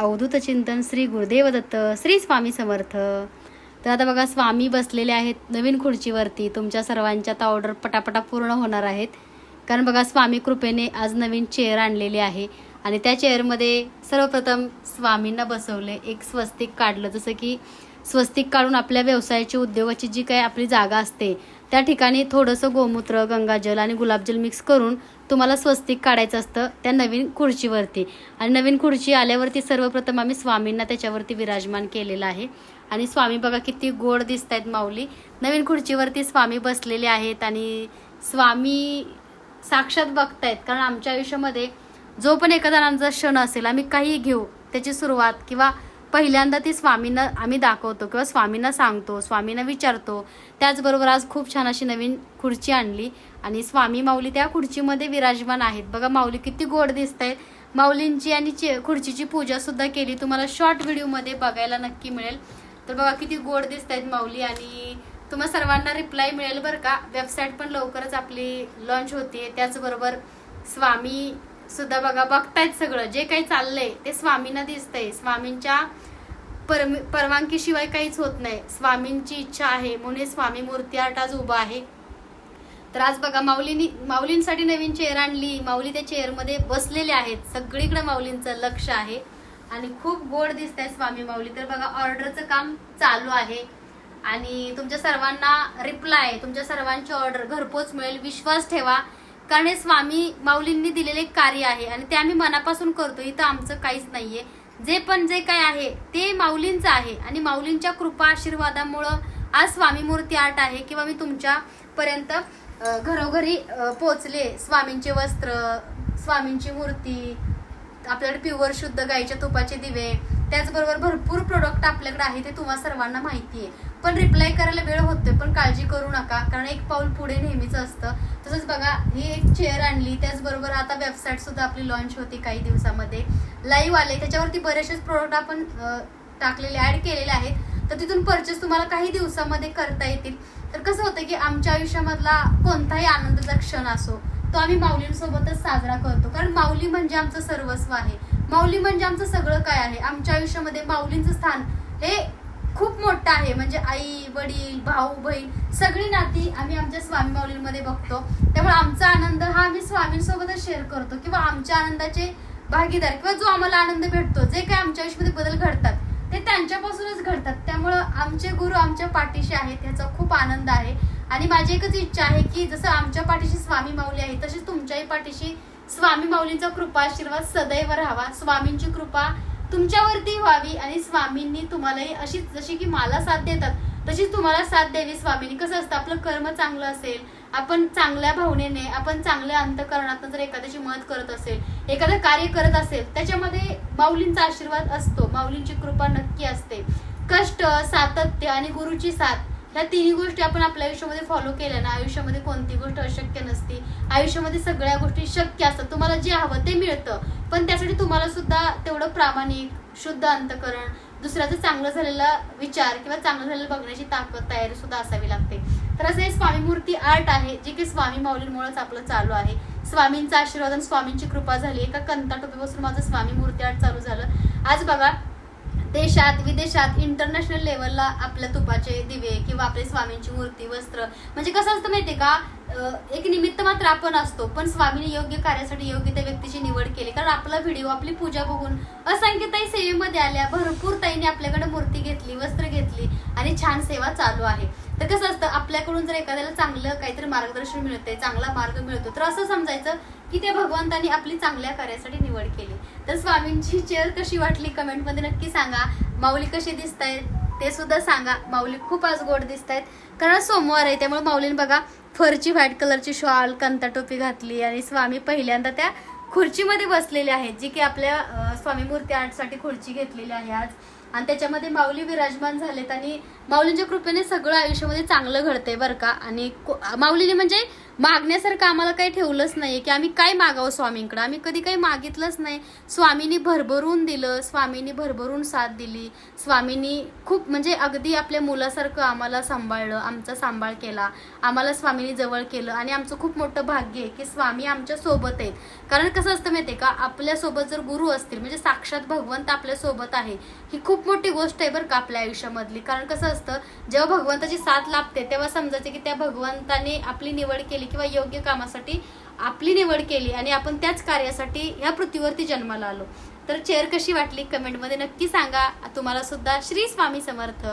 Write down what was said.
अवधूत चिंतन श्री गुरुदेव दत्त श्री स्वामी समर्थ. तर आता बघा स्वामी बसलेले आहेत नवीन खुर्चीवरती. तुमच्या सर्वांच्या आता ऑर्डर पटापटा पूर्ण होणार आहेत. कारण बघा स्वामी कृपेने आज नवीन चेअर आणलेली आहे. आणि त्या चेअरमध्ये सर्वप्रथम स्वामींना बसवले एक स्वस्तिक काढलं. जसं की स्वस्तिक काढून आपल्या व्यवसायाची उद्योगाची जी काही आपली जागा असते त्या ठिकाणी थोडंसं गोमूत्र गंगाजल आणि गुलाबजल मिक्स करून तुम्हाला स्वस्तिक काढायचं असतं त्या नवीन खुर्चीवरती. आणि नवीन खुर्ची आल्यावरती सर्वप्रथम आम्ही स्वामींना त्याच्यावरती विराजमान केलेलं आहे. आणि स्वामी बघा किती गोड दिसत आहेत माऊली. नवीन खुर्चीवरती स्वामी बसलेले आहेत आणि स्वामी साक्षात बघतायत. कारण आमच्या आयुष्यामध्ये जो पण एखादा आमचा क्षण असेल आम्ही काही घेऊ त्याची सुरुवात किंवा पहिल्यांदा ती स्वामींना आम्ही दाखवतो किंवा स्वामींना सांगतो स्वामींना विचारतो. त्याचबरोबर आज खूप छान अशी नवीन खुर्ची आणली आणि स्वामी माऊली त्या खुर्चीमध्ये विराजमान आहेत. बघा माऊली किती गोड दिसत आहेत माऊलींची आणि चे खुर्चीची पूजा सुद्धा केली. तुम्हाला शॉर्ट व्हिडिओमध्ये बघायला नक्की मिळेल. तर बघा किती गोड दिसत आहेत माऊली आणि तुम्हा सर्वांना रिप्लाय मिळेल बरं का. वेबसाईट पण लवकरच आपली लॉन्च होते त्याचबरोबर स्वामी सुद्धा बघा बघतायत सगळं. जे काही चाललंय ते स्वामींना दिसतंय. स्वामींच्या परम परवानगीशिवाय काहीच होत नाही. स्वामींची इच्छा आहे म्हणून हे स्वामी मूर्ती आर्ट आज उभा आहे. तर आज बघा माऊलीनी माऊलींसाठी नवीन चेअर आणली. माऊली त्या चेअरमध्ये बसलेले आहेत. सगळीकडे माऊलींचं लक्ष आहे. आणि खूप गोड दिसत आहे स्वामी माऊली. तर बघा ऑर्डरचं काम चालू आहे. आणि तुमच्या सर्वांना रिप्लाय तुमच्या सर्वांची ऑर्डर घरपोच मिळेल. विश्वास ठेवा. कारण हे स्वामी माऊलींनी दिलेले एक कार्य आहे आणि ते आम्ही मनापासून करतो. इथं आमचं काहीच नाहीये. जे पण जे काय आहे ते माऊलींचं आहे आणि माऊलींच्या कृपा आशीर्वादामुळं आज स्वामी मूर्ती आर्ट आहे किंवा मी तुमच्यापर्यंत घरोघरी पोचले. स्वामींचे वस्त्र स्वामींची मूर्ती आपल्याकडे प्युअर शुद्ध गाईच्या तुपाचे दिवे त्याचबरोबर भरपूर प्रोडक्ट आपल्याकडे आहे ते तुम्हाला सर्वांना माहिती आहे पण रिप्लाय करायला वेळ होतोय पण काळजी करू नका कारण एक पाऊल पुढे नेहमीच असतं. तसंच बघा ही एक चेअर आणली त्याचबरोबर आता वेबसाईट सुद्धा आपली लॉन्च होती काही दिवसामध्ये. लाईव्ह आले त्याच्यावरती बरेचसेच प्रोडक्ट आपण टाकलेले ऍड केलेले आहेत. तर तिथून परचेस तुम्हाला काही दिवसामध्ये करता येतील. तर कसं होतं की आमच्या आयुष्यामधला कोणताही आनंदाचा क्षण असो तो आम्ही माऊलींसोबतच साजरा करतो. कारण माऊली म्हणजे आमचं सर्वस्व आहे. माऊली म्हणजे आमचं सगळं काय आहे? आमच्या आयुष्यामध्ये माऊलींचं स्थान हे खूप मोठं आहे. म्हणजे आई वडील भाऊ बहीण सगळी नाती आम्ही आमच्या स्वामी माऊलींमध्ये बघतो. त्यामुळे आमचा आनंद हा आम्ही स्वामींसोबतच शेअर करतो. किंवा आमच्या आनंदाचे भागीदार किंवा जो आम्हाला आनंद भेटतो जे काही आमच्या आयुष्यामध्ये बदल घडतात ते त्यांच्यापासूनच घडतात. त्यामुळं आमचे गुरु आमच्या पाठीशी आहेत याचा खूप आनंद आहे. आणि माझी एकच इच्छा आहे की जसं आमच्या पाठीशी स्वामी माऊली आहे तशीच तुमच्याही पाठीशी स्वामी माऊलींचा कृपा आशीर्वाद सदैव राहावा. स्वामींची कृपा तुमच्यावरती व्हावी आणि स्वामींनी तुम्हालाही अशीच जशी की मला साथ देतात तशीच तुम्हाला साथ द्यावी. स्वामींनी कसं असतं आपलं कर्म चांगलं असेल आपण चांगल्या भावनेने आपण चांगल्या अंतकरणातून जर एखाद्याची मदत करत असेल एखादं कार्य करत असेल त्याच्यामध्ये माऊलींचा आशीर्वाद असतो. माऊलींची कृपा नक्की असते. कष्ट सातत्य आणि गुरुची साथ ह्या तिन्ही गोष्टी आपण आपल्या आयुष्यामध्ये फॉलो केल्या ना आयुष्यामध्ये कोणती गोष्ट अशक्य नसते. आयुष्यामध्ये सगळ्या गोष्टी शक्य असतात. तुम्हाला जे हवं ते मिळतं. पण त्यासाठी तुम्हाला सुद्धा तेवढं प्रामाणिक शुद्ध अंतकरण दुसऱ्याचं चांगलं झालेला विचार किंवा चांगलं झालेलं बघण्याची ताकद तयारी सुद्धा असावी लागते. तर असं हे स्वामी मूर्ती आर्ट आहे जे की स्वामी माऊलींमुळेच आपलं चालू आहे. स्वामींचा आशीर्वाद आणि स्वामींची कृपा झाली. एका कंता टोपीपासून माझं स्वामी मूर्ती आर्ट चालू झालं. आज बघा देशात विदेशात इंटरनॅशनल लेवलला आपल्या तुपाचे दिवे किंवा आपले स्वामींची मूर्ती वस्त्र म्हणजे कसं असतं माहितीये का? एक निमित्त मात्र आपण असतो पण स्वामीने योग्य कार्यासाठी योग्य त्या व्यक्तीची निवड केली. कारण आपला व्हिडिओ आपली पूजा बघून असंख्य ताई सेवेमध्ये आल्या भरपूर ताईने आपल्याकडे मूर्ती घेतली वस्त्र घेतली आणि छान सेवा चालू आहे. तर कसं असतं आपल्याकडून जर एखाद्याला चांगलं काहीतरी मार्गदर्शन मिळतंय चांगला मार्ग मिळतो तर असं समजायचं की त्या भगवंतानी आपली चांगल्या कार्यासाठी निवड केली. तर स्वामींची चेअर कशी वाटली कमेंटमध्ये नक्की सांगा. माऊली कशी दिसत आहेत ते सुद्धा सांगा. माऊली खूप आज गोड दिसत आहेत कारण सोमवार आहे त्यामुळे माऊलीने बघा फरची व्हाईट कलरची शॉल कंता टोपी घातली आणि स्वामी पहिल्यांदा त्या खुर्चीमध्ये बसलेले आहेत जी की आपल्या स्वामी मूर्ती आर्टसाठी खुर्ची घेतलेली आहे आज. आणि त्याच्यामध्ये माऊली विराजमान झालेत आणि माऊलींच्या कृपेने सगळं आयुष्यामध्ये चांगलं घडतंय बरं का. आणि को- माऊलीने म्हणजे मागण्यासारखं आम्हाला काही ठेवलंच नाही की आम्ही काय मागावं स्वामींकडं? आम्ही कधी काही मागितलंच नाही. स्वामींनी भरभरून दिलं स्वामींनी भरभरून साथ दिली स्वामींनी खूप म्हणजे अगदी आपल्या मुलासारखं आम्हाला सांभाळलं आमचा सांभाळ केला आम्हाला स्वामींनी जवळ केलं आणि आमचं खूप मोठं भाग्य आहे की स्वामी आमच्यासोबत आहेत. कारण कसं असतं माहिती का? आपल्यासोबत जर गुरु असतील म्हणजे साक्षात भगवंत आपल्यासोबत आहे ही खूप मोठी गोष्ट आहे बरं का आपल्या आयुष्यामधली. कारण कसं असतं जेव्हा भगवंताची साथ लाभते तेव्हा समजायचे की त्या भगवंताने आपली निवड केली. किंवा योग्य कामासाठी आपली निवड केली आणि आपण त्याच कार्यासाठी ह्या पृथ्वीवरती जन्माला आलो. तर चेअर कशी वाटली? कमेंटमध्ये नक्की सांगा. तुम्हाला सुद्धा श्री स्वामी समर्थ.